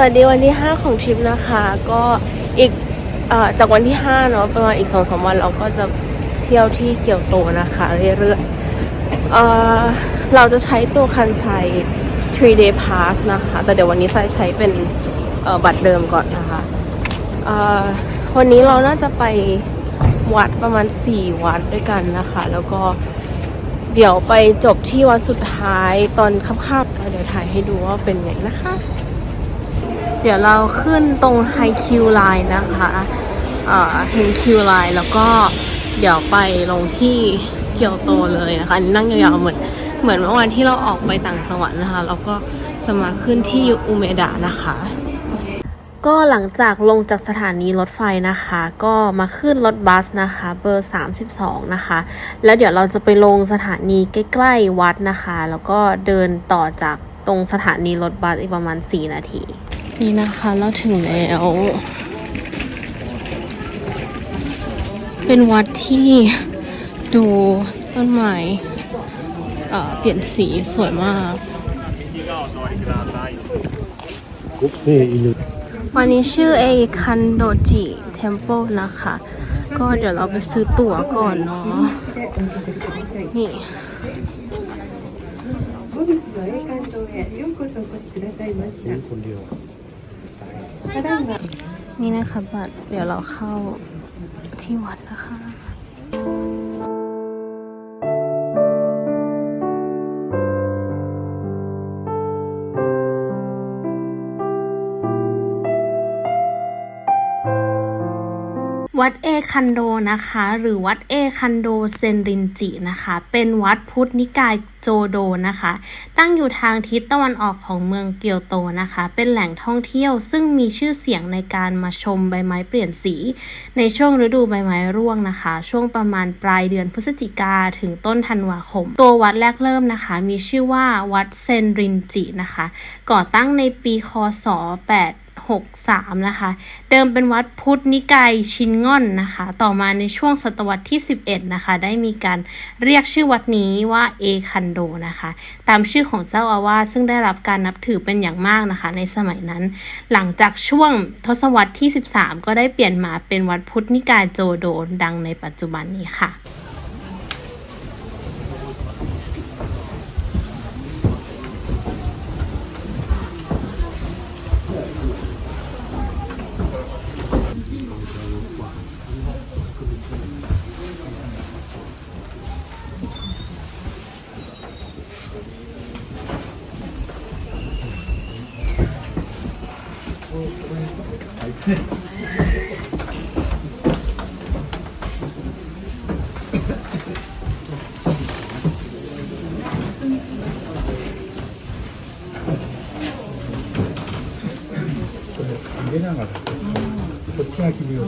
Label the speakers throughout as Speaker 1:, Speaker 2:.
Speaker 1: สวัสดีวันที่ 5 ของทริปนะคะ ก็อีกอจากวันที่5เนาะประมาณอีก2-3วันเราก็จะเที่ยวที่เกียวโตนะคะเรื่อยๆเเราจะใช้ตัวคันไซ 3 day pass นะคะ แต่เดี๋ยววันนี้ไซใช้เป็นบัตรเดิมก่อนนะคะวันนี้เราน่าจะไปวัดประมาณ 4 วัดด้วยกันนะคะ แล้วก็เดี๋ยวไปจบที่วัดสุดท้ายตอนค่ำๆก็เดี๋ยวถ่ายให้ดูว่าเป็นไงนะคะ เดี๋ยวเราขึ้นตรงไฮคิวไลน์นะคะเอ่อเห็นคิวไลน์แล้วก็เดี๋ยวไปลงที่เกียวโตเลยนะคะนนั่งยาวๆเหมือนเหมือนเมื่อวันที่เราออกไปต่างจังหวัดนะคะเราก็จะมาขึ้นที่อุเมดะนะคะ ก็หลังจากลงจากสถานีรถไฟนะคะ ก็มาขึ้นรถบัสนะคะ เบอร์ 32 นะคะ แล้วเดี๋ยวเราจะไปลงสถานีใกล้ๆวัดนะคะ แล้วก็เดินต่อจากตรงสถานีรถบัสอีกประมาณ 4 นาที นี่นะคะเราถึงแล้ว เป็นวัดที่ดูต้นไม้เปลี่ยนสีสวยมากวันนี้ชื่อเอคันโดจิเทมเพิลนะคะ ก็เดี๋ยวเราไปซื้อตั๋วก่อนเนาะนี่
Speaker 2: คนเดียว
Speaker 3: ก็ได้เงิ
Speaker 1: นนี่นะคะบัตรเดี๋ยวเราเข้าที่วัดนะคะวัดเอคันโดนะคะ หรือวัดเอคันโดเซนรินจินะคะ เป็นวัดพุทธนิกาย โจโดนะคะ ตั้งอยู่ทางทิศตะวันออกของเมืองเกียวโตนะคะ เป็นแหล่งท่องเที่ยวซึ่งมีชื่อเสียงในการมาชมใบไม้เปลี่ยนสี ในช่วงฤดูใบไม้ร่วงนะคะ ช่วงประมาณปลายเดือนพฤศจิกาถึงต้นธันวาคม ตัววัดแรกเริ่มนะคะ มีชื่อว่าวัดเซนรินจินะคะ ก่อตั้งในปีคศ8 63 นะคะ เดิมเป็นวัดพุทธนิกายชินง่อนนะคะ ต่อมาในช่วงศตวรรษที่ 11 นะคะ ได้มีการเรียกชื่อวัดนี้ว่าเอคันโดนะคะ ตามชื่อของเจ้าอาวาสซึ่งได้รับการนับถือเป็นอย่างมากนะคะ ในสมัยนั้น หลังจากช่วงทศวรรษที่ 13 ก็ได้เปลี่ยนมาเป็นวัดพุทธนิกายโจโดดังในปัจจุบันนี้ค่ะ
Speaker 2: ちが君を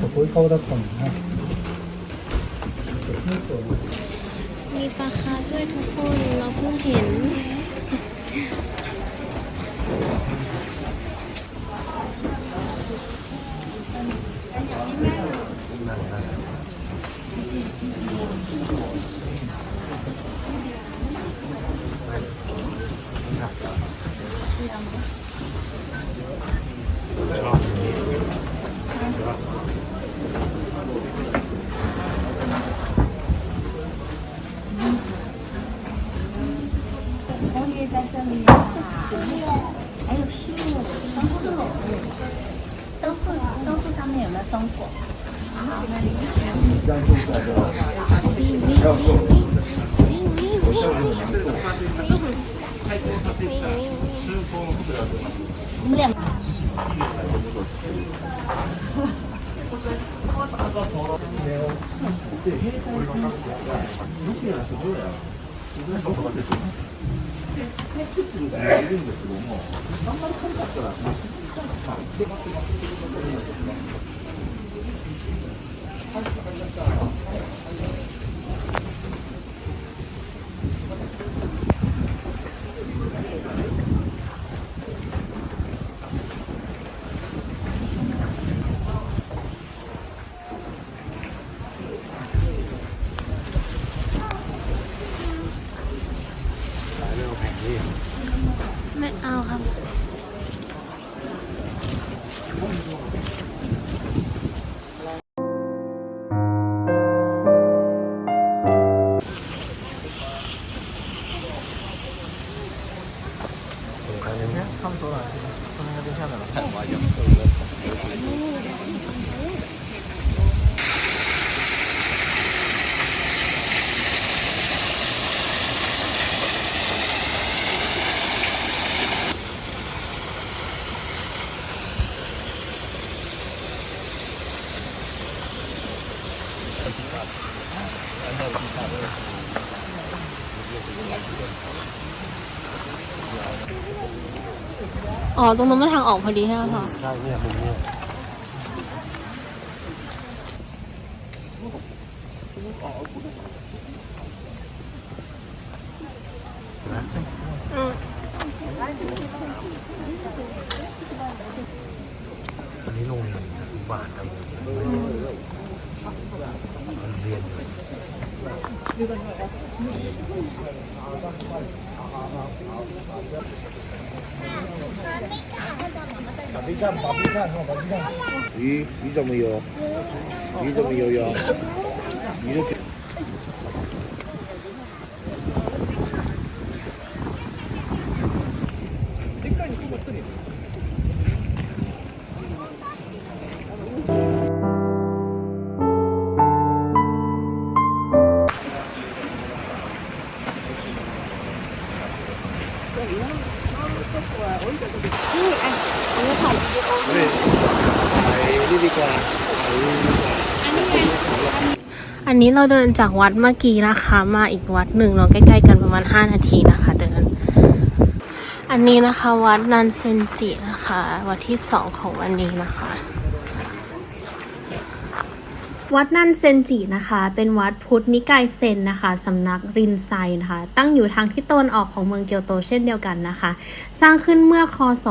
Speaker 2: そうこういう顔だったんだね
Speaker 1: มีปลาคาร์ฟด้วยทุกคนเราเพิ่งเห็น you. 有没有松果？我们
Speaker 4: 两。ね、るん。ですけども、あん。
Speaker 1: まり軽かったら、ちょっと、ま、出ます、出ます。
Speaker 5: อ๋อ ตรงนั้นมันทางออกพอดีใช่ไหมคะ
Speaker 4: ใช่เนี่ยมุมเนี่ย
Speaker 5: อืม
Speaker 4: อันนี้โรงเรียนบ้านครับ 好的。嗯把皮看，把皮看，把皮看。
Speaker 6: 鱼鱼怎么游？鱼怎么游泳？鱼的。
Speaker 5: นี้เราเดินจากวัดเมื่อกี้นะคะ มาอีกวัดหนึ่งเราใกล้ๆกันประมาณ 5 นาทีนะคะเดิน อันนี้นะคะวัดนันเซนจินะคะ วัดที่สองของวันนี้นะคะ
Speaker 1: วัดนันเซนจินะคะ เป็นวัดพุทธนิกายเซนนะคะสำนักรินไซนะคะ ตั้งอยู่ทางทิศตะวันออกของเมืองเกียวโตเช่นเดียวกันนะคะ สร้างขึ้นเมื่อคศ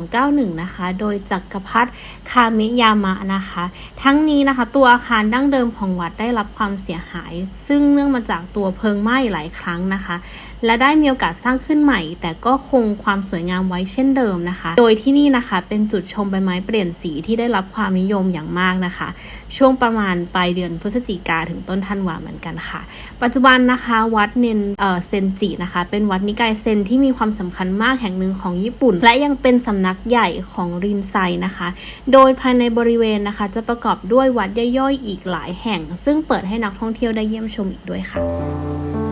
Speaker 1: 1291 นะคะ โดยจักรพรรดิคาเมยามะนะคะ ทั้งนี้นะคะ ตัวอาคารดั้งเดิมของวัดได้รับความเสียหาย ซึ่งเนื่องมาจากตัวเพลิงไหม้หลายครั้งนะคะ และได้มีโอกาสสร้างขึ้นใหม่ แต่ก็คงความสวยงามไว้เช่นเดิมนะคะ โดยที่นี่นะคะเป็นจุดชมใบไม้เปลี่ยนสีที่ได้รับความนิยมอย่างมากนะคะ ช่วงประมาณปลายเดือนพฤศจิกาถึงต้นธันวาเหมือนกันค่ะ ปัจจุบันนะคะวัดเนนเอ่อเซนจินะคะ เป็นวัดนิกายเซนที่มีความสำคัญมากแห่งหนึ่งของญี่ปุ่น และยังเป็นสำนักใหญ่ของรินไซนะคะ โดยภายในบริเวณนะคะ จะประกอบด้วยวัดย่อยๆอีกหลายแห่ง ซึ่งเปิดให้นักท่องเที่ยวได้เยี่ยมชมอีกด้วยค่ะ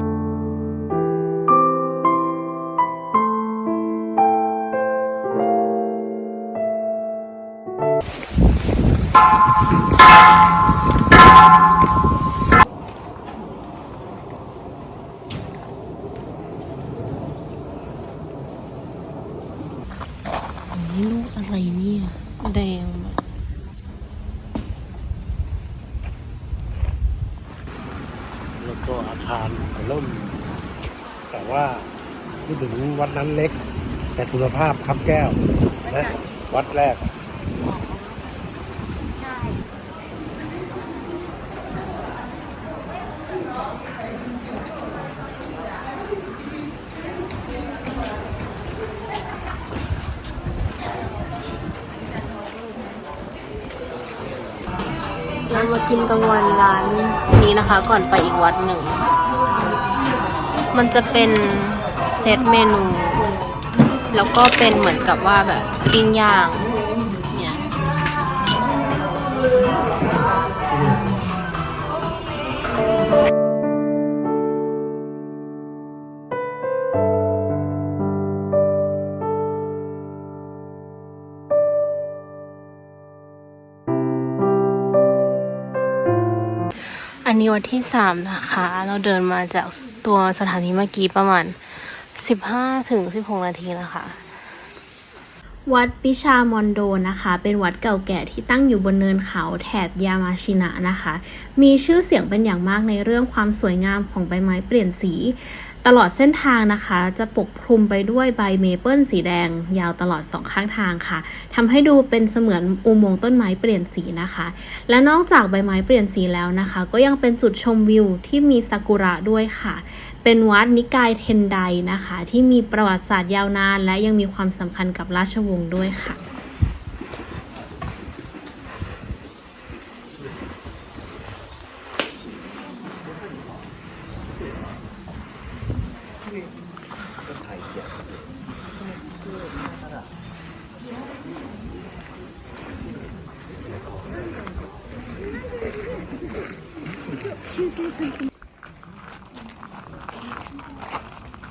Speaker 5: นนี้ลูกอะไรเนี่ย แดงแบบ
Speaker 4: แล้วก็อาคารล่ม แต่ว่าพูดถึงวัดนั้นเล็ก แต่คุณภาพครับแก้วนะวัดแรก
Speaker 5: กินกลางวันร้านนี้นะคะ ก่อนไปอีกวัดหนึ่ง มันจะเป็นเซตเมนู แล้วก็เป็นเหมือนกับว่าแบบปิ้งย่างเนี่ย อันนี้วัดที่สามนะคะ เราเดินมาจากตัวสถานีเมื่อกี้ประมาณสิบห้าถึงสิบหกนาทีนะคะ
Speaker 1: วัดปิชามอนโดนะคะ เป็นวัดเก่าแก่ที่ตั้งอยู่บนเนินเขาแถบยามาชินะนะคะ มีชื่อเสียงเป็นอย่างมากในเรื่องความสวยงามของใบไม้เปลี่ยนสี ตลอดเส้นทางนะคะ จะปกคลุมไปด้วยใบเมเปิลสีแดง ยาวตลอดสองข้างทางค่ะทำให้ดูเป็นเสมือนอุโมงค์ต้นไม้เปลี่ยนสีนะคะ และนอกจากใบไม้เปลี่ยนสีแล้วนะคะ ก็ยังเป็นจุดชมวิวที่มีซากุระด้วยค่ะ เป็นวัดนิกายเทนไดนะคะ ที่มีประวัติศาสตร์ยาวนาน และยังมีความสำคัญกับราชวงศ์ด้วยค่ะ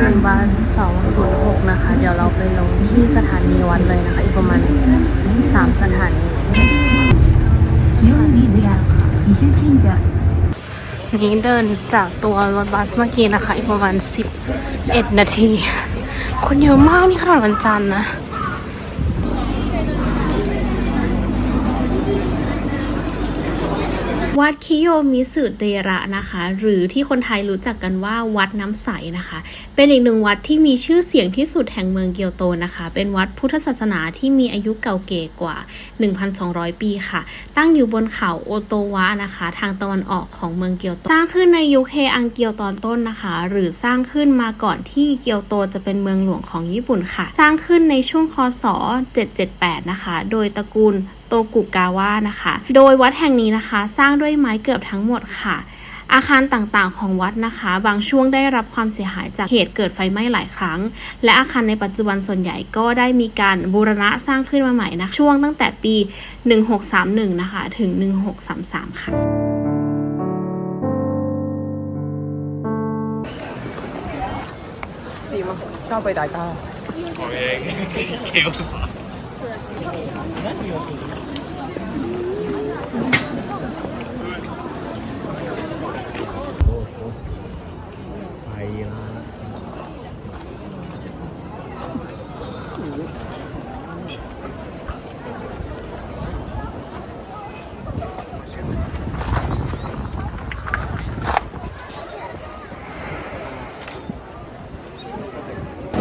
Speaker 5: ขึ้นบัส206 นะคะ เดี๋ยวเราไปลงที่สถานีวัดเลยนะคะ อีกประมาณ 3 สถานีนี้เดินจากตัวรถบัสเมื่อกี้นะคะ อีกประมาณ 11 นาที คนเยอะมากนี่ขนาดวันจันทร์นะ
Speaker 1: วัดคิโยมิสึเดระนะคะ หรือที่คนไทยรู้จักกันว่าวัดน้ำใสนะคะ เป็นอีกหนึ่งวัดที่มีชื่อเสียงที่สุดแห่งเมืองเกียวโตนะคะ เป็นวัดพุทธศาสนาที่มีอายุเก่าเก่กว่า 1,200 ปีค่ะ ตั้งอยู่บนเขาโอโตวะนะคะ ทางตะวันออกของเมืองเกียวโต สร้างขึ้นในยุคเฮอังเกียวตอนต้นนะคะ หรือสร้างขึ้นมาก่อนที่เกียวโตจะเป็นเมืองหลวงของญี่ปุ่นค่ะ สร้างขึ้นในช่วงคศ 778 นะคะ โดยตระกูล โตกุกาวะนะคะ โดยวัดแห่งนี้นะคะ สร้างด้วยไม้เกือบทั้งหมดค่ะ อาคารต่างๆ ของวัดนะคะ บางช่วงได้รับความเสียหายจากเหตุเกิดไฟไหม้หลายครั้ง และอาคารในปัจจุบันส่วนใหญ่ก็ได้มีการบูรณะสร้างขึ้นมาใหม่นะช่วงตั้งแต่ปี 1631 นะคะ ถึง 1633 ค่ะ Ayan.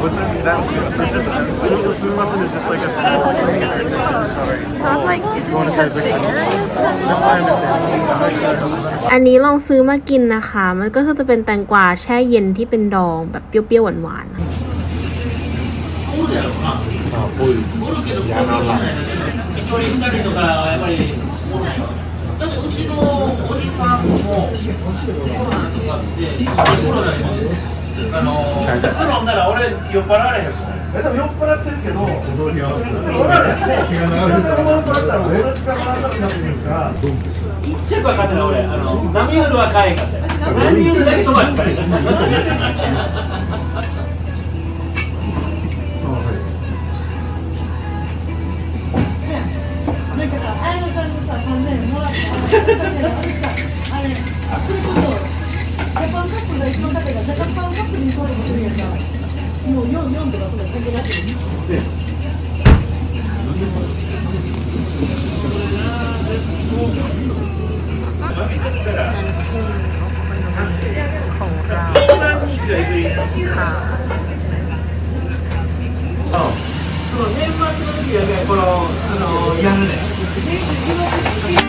Speaker 7: What's in that? So just su- sumimasen is just like a small thing. Sorry.
Speaker 5: Not like
Speaker 7: You want to say it's like no, I understand.
Speaker 1: อันนี้ลองซื้อมากินนะคะ มันก็คือจะเป็นแตงกวาแช่เย็นที่เป็นดองแบบเปรี้ยวๆหวานๆ
Speaker 4: あのー、靴飲んだら俺酔っ払われへんもん。え
Speaker 7: でも酔っ払ってるけど踊り合わせら血が流れてる酔っ払ったら俺くなってるから。
Speaker 8: て俺。あの波夜は買えへんかった。だけた、あ、あれ、あ、れんの、う、かそて。そう年末の時はね、この、あの、やるね。